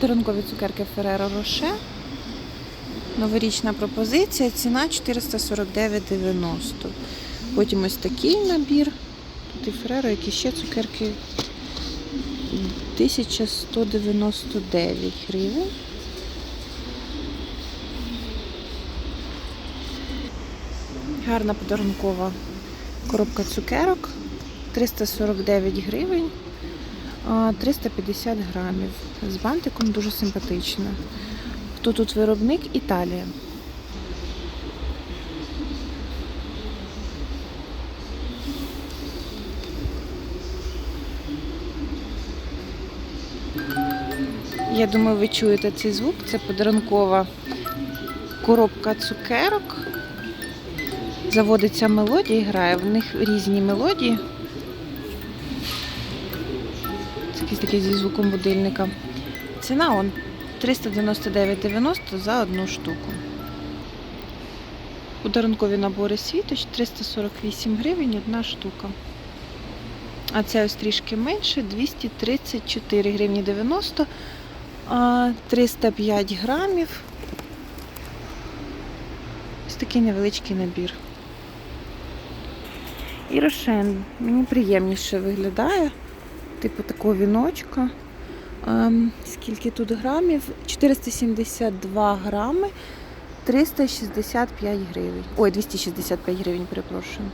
Подарункові цукерки Ferrero Rocher. Новорічна пропозиція, ціна 449,90. Потім ось такий набір. Тут і Ferrero, які ще цукерки 1199 гривень. Гарна подарункова коробка цукерок 349 гривень, 350 грамів. З бантиком дуже симпатично. Хто тут виробник? Італія. Я думаю, ви чуєте цей звук. Це подарункова коробка цукерок. Заводиться мелодія грає. В них різні мелодії. Якийсь такий зі звуком будильника. Ціна он 399,90 за одну штуку. Подарункові набори світоч 348 гривень одна штука. А це ось трішки менше 234 гривні 90, а 305 грамів. Ось такий невеличкий набір. І рошен мені приємніше виглядає. Типу такого віночка. Ем, скільки тут грамів? 472 грами, 365 гривень. Ой, 265 гривень, перепрошую.